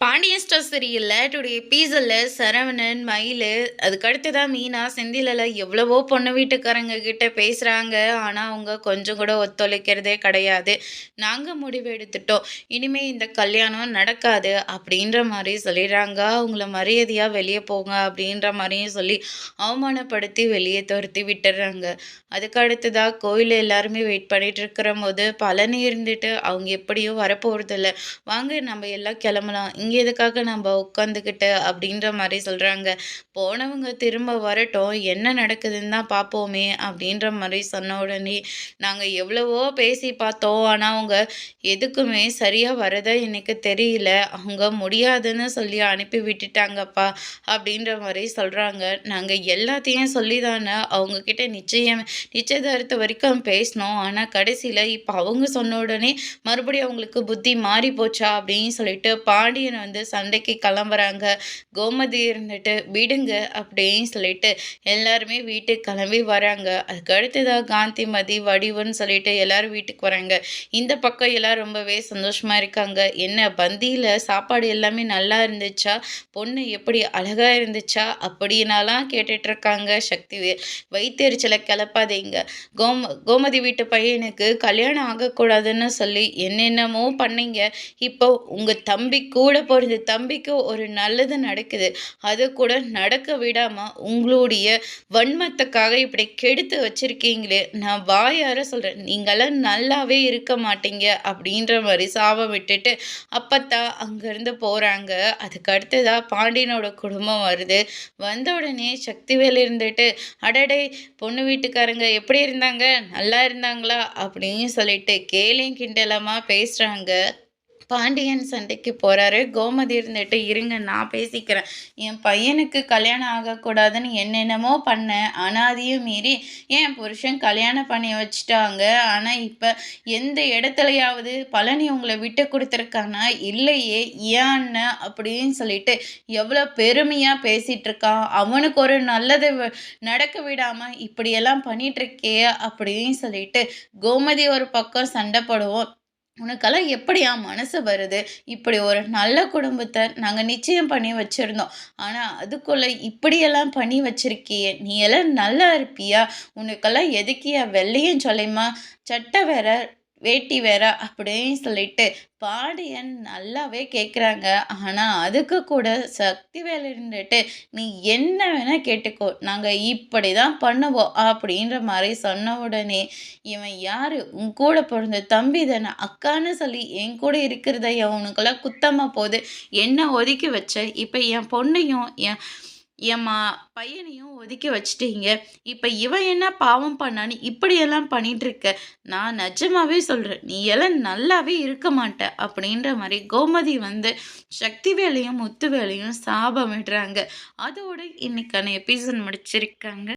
Pandian store சரியில்லை today பீசல்ல சரவணன் மயில் அதுக்கடுத்து தான் மீனா செந்திலில் எவ்வளவோ பொண்ணு வீட்டுக்காரங்க கிட்ட பேசுகிறாங்க ஆனால் அவங்க கொஞ்சம் கூட ஒத்துழைக்கிறதே கிடையாது. நாங்கள் முடிவு எடுத்துட்டோம். இனிமேல் இந்த கல்யாணம் நடக்காது அப்படின்ற மாதிரி சொல்லிடுறாங்க. அவங்கள மரியாதையாக வெளியே போங்க அப்படின்ற மாதிரியும் சொல்லி அவமானப்படுத்தி வெளியே துரத்தி விட்டுடுறாங்க அதுக்கு தான் கோயில் எல்லாருமே வெயிட் பண்ணிட்டு இருக்கிற போது பழனி இருந்துட்டு அவங்க எப்படியும் வரப்போகிறதில்ல வாங்க நம்ம எல்லாம் கிளம்பலாம். இங்கே எதுக்காக நம்ம உட்காந்துக்கிட்டு அப்படின்ற மாதிரி சொல்கிறாங்க போனவங்க திரும்ப வரட்டும் என்ன நடக்குதுன்னு தான் பார்ப்போமே அப்படின்ற மாதிரி சொன்ன உடனே நாங்கள் எவ்வளவோ பேசி பார்த்தோம். ஆனால் அவங்க எதுக்குமே சரியாக வரதா எனக்கு தெரியல. அவங்க முடியாதுன்னு சொல்லி அனுப்பி விட்டுட்டாங்கப்பா அப்படின்ற மாதிரி சொல்கிறாங்க நாங்கள் எல்லாத்தையும் சொல்லி தானே அவங்கக்கிட்ட நிச்சயம் நிச்சயதார்த்த வரைக்கும் பேசினோம் ஆனால் கடைசியில் இப்போ அவங்க சொன்ன உடனே மறுபடியும் அவங்களுக்கு புத்தி மாறி போச்சா அப்படின்னு சொல்லிட்டு பாண்டியன் வந்து சண்டைக்கு கிளம்புறாங்க. கோமதி இருந்துட்டு விடுங்க அப்படின்னு சொல்லிட்டு எல்லாருமே வீட்டுக்கு கிளம்பி வராங்க. அதுக்கு அடுத்ததாக காந்திமதி வடிவுன்னு சொல்லிட்டு எல்லாரும் வீட்டுக்கு வராங்க. இந்த பக்கம் எல்லாரும் ரொம்பவே சந்தோஷமா இருக்காங்க. என்ன பந்தியில் சாப்பாடு எல்லாமே நல்லா இருந்துச்சா? பொண்ணு எப்படி அழகா இருந்துச்சா? அப்படின்னாலாம் கேட்டுட்டு இருக்காங்க. சக்திவேல் வைத்தெரிச்சலை கிளப்பாதீங்க. கோம கோமதி வீட்டு பையனுக்கு கல்யாணம் ஆகக்கூடாதுன்னு சொல்லி என்னென்னமோ பண்ணீங்க. இப்போ உங்கள் தம்பி கூட பிறந்த தம்பிக்கு ஒரு நல்லது நடக்குது. அது கூட நடக்க விடாமல் உங்களுடைய வன்மத்துக்காக இப்படி கெடுத்து வச்சுருக்கீங்களே. நான் வாயார சொல்கிறேன் நீங்களாம் நல்லாவே இருக்க மாட்டீங்க அப்படின்ற மாதிரி சாபம் விட்டுட்டு அப்பத்தா அங்கேருந்து போகிறாங்க அதுக்கு அடுத்ததாக பாண்டியனோட குடும்பம் வருது. வந்த உடனே சக்திவேல் இருந்துட்டு அடடே பொண்ணு வீட்டுக்காரங்க எப்படி இருந்தாங்க? நல்லா இருந்தாங்களா? அப்படின்னு சொல்லிட்டு கேலியும் கிண்டலமாக பேசுகிறாங்க பாண்டியன் சண்டைக்கு போகிறாரு கோமதி இருந்துட்டு இருங்க நான் பேசிக்கிறேன். என் பையனுக்கு கல்யாணம் ஆகக்கூடாதுன்னு என்னென்னமோ பண்ணேன் ஆனால் அதையும் மீறி என் புருஷன் கல்யாணம் பண்ணி வச்சுட்டாங்க. ஆனால் இப்போ எந்த இடத்துலையாவது பழனி உங்களை விட்டு கொடுத்துருக்கானா? இல்லையே ஏன்னு அப்படின்னு சொல்லிட்டு எவ்வளோ பெருமையாக பேசிகிட்டு இருக்கான் அவனுக்கு ஒரு நல்லது நடக்க விடாமல் இப்படியெல்லாம் பண்ணிகிட்ருக்கே அப்படின்னு சொல்லிட்டு கோமதி ஒரு பக்கம் சண்டை போடுவோம். உனக்கெல்லாம் எப்படியா மனசு வருது? இப்படி ஒரு நல்ல குடும்பத்தை நாங்கள் நிச்சயம் பண்ணி வச்சுருந்தோம். ஆனால் அதுக்குள்ளே இப்படியெல்லாம் பண்ணி வச்சுருக்கியே நீ எல்லாம் நல்லா இருப்பியா? உனக்கெல்லாம் எதுக்கியா வெள்ளையும் சொல்லையுமா சட்டை வேற வேட்டி வேற அப்படின்னு சொல்லிட்டு பாடியன் நல்லாவே கேட்குறாங்க ஆனால் அதுக்கு கூட சக்தி வேலை இருந்துட்டு நீ என்ன வேணால் கேட்டுக்கோ நாங்கள் இப்படி தான் பண்ணுவோம் அப்படின்ற மாதிரி சொன்ன உடனே இவன் யார்? உன் கூட பிறந்த தம்பி தானே? அக்கான்னு சொல்லி என் கூட இருக்கிறத உனக்கெல்லாம் குத்தமாக போகுது. என்ன ஒதுக்கி வச்ச? இப்போ என் பொண்ணையும் என் என் பையனையும் ஒதுக்கி வச்சிட்டீங்க. இப்போ இவன் என்ன பாவம் பண்ணான்னு இப்படியெல்லாம் பண்ணிகிட்ருக்க நான் நிஜமாவே சொல்கிறேன் நீ எல்லாம் நல்லாவே இருக்க மாட்ட அப்படின்ற மாதிரி கோமதி வந்து சக்தி வேலையும் முத்து வேலையும் சாபமிடுறாங்க அதோடு இன்னைக்கான எபிசோட் முடிச்சிருக்காங்க.